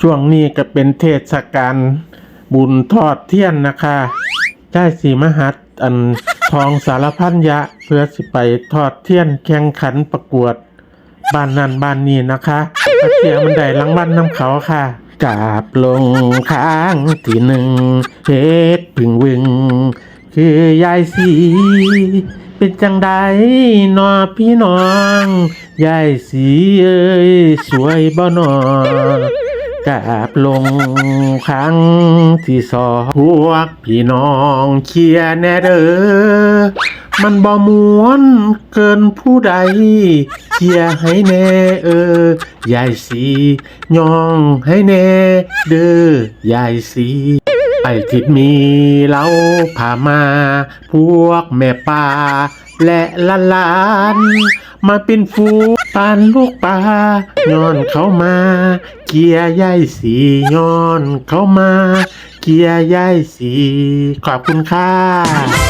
ช่วงนี้ก็เป็นเทศกาลบุญทอดเทียนนะคะได้สีมหัดอันทองสารพันยะ เพื่อสิไปทอดเทียนแข่งขันประกวดบ้านนั้นบ้านนี้นะคะเทียมันได้รางวัลน้ำเขาค่ะกาบลงข้างที่หนึ่งเฮ็ดพึ่งวึง คือยายสี เป็นจังใดนอพี่น้อง ยายสีเอ้ยสวยบ่นอ กราบลงครั้งที่สองพวกพี่น้องเคลียร์แน่เด้อมันบ่มวนเกินผู้ใดเคลียให้แน่เออยายสีย่องให้แน่เด้อยายสีไอ้ทิดมีเล้าพามา พวกแม่ป่าและละลาน มาเป็นฟูปานลูกปลาย้อนเข้ามา เกียร์ยายสีย้อนเข้ามา เกียร์ยายสี ขอบคุณค่ะ